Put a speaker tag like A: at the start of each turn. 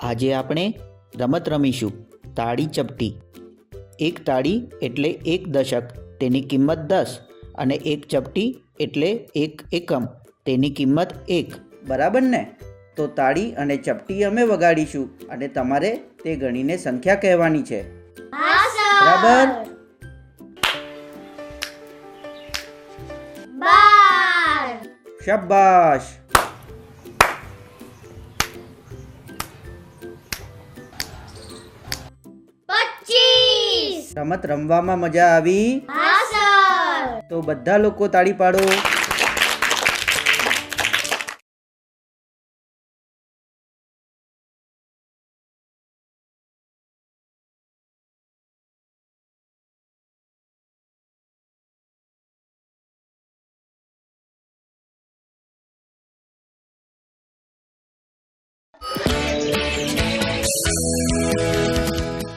A: આજે આપણે રમત રમીશું. તાળી ચપટી. એક તાળી એટલે એક દશક તેની કિંમત દસ અને એક ચપટી એટલે એક એકમ તેની કિંમત એક. બરાબર ને? તો તાળી અને ચપટી અમે વગાડીશું અને તમારે તે ગણીને સંખ્યા કહેવાની છે. બરાબર?
B: બાર.
A: શાબાશ! રમત રમવામાં મજા આવી તો બધા લોકો તાળી પાડો Thank you.